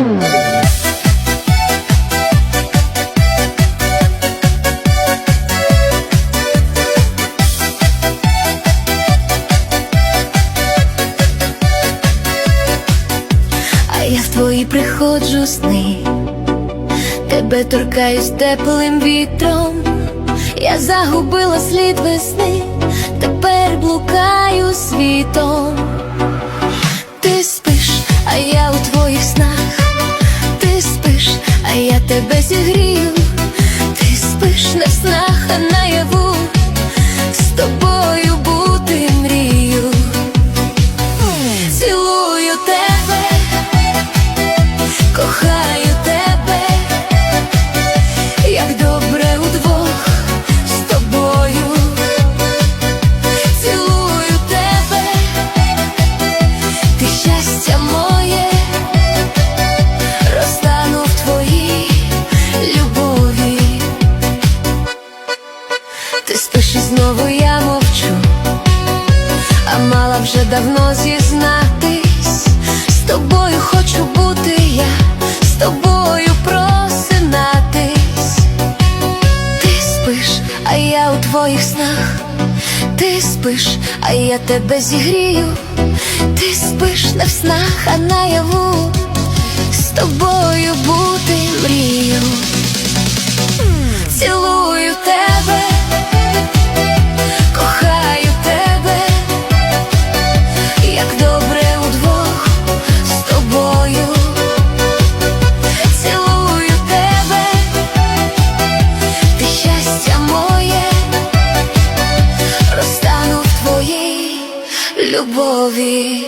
А я в твої приходжу сни, тебе торкаюсь теплим вітром, я загубила слід весни, тепер блукаю світом. Я тебе знову я мовчу. А мала вже давно зізнатись, з тобою хочу бути я, з тобою просинатись. Ти спиш, а я у твоїх снах, ти спиш, а я тебе зігрію, ти спиш не в снах, а наяву, з тобою бути любові.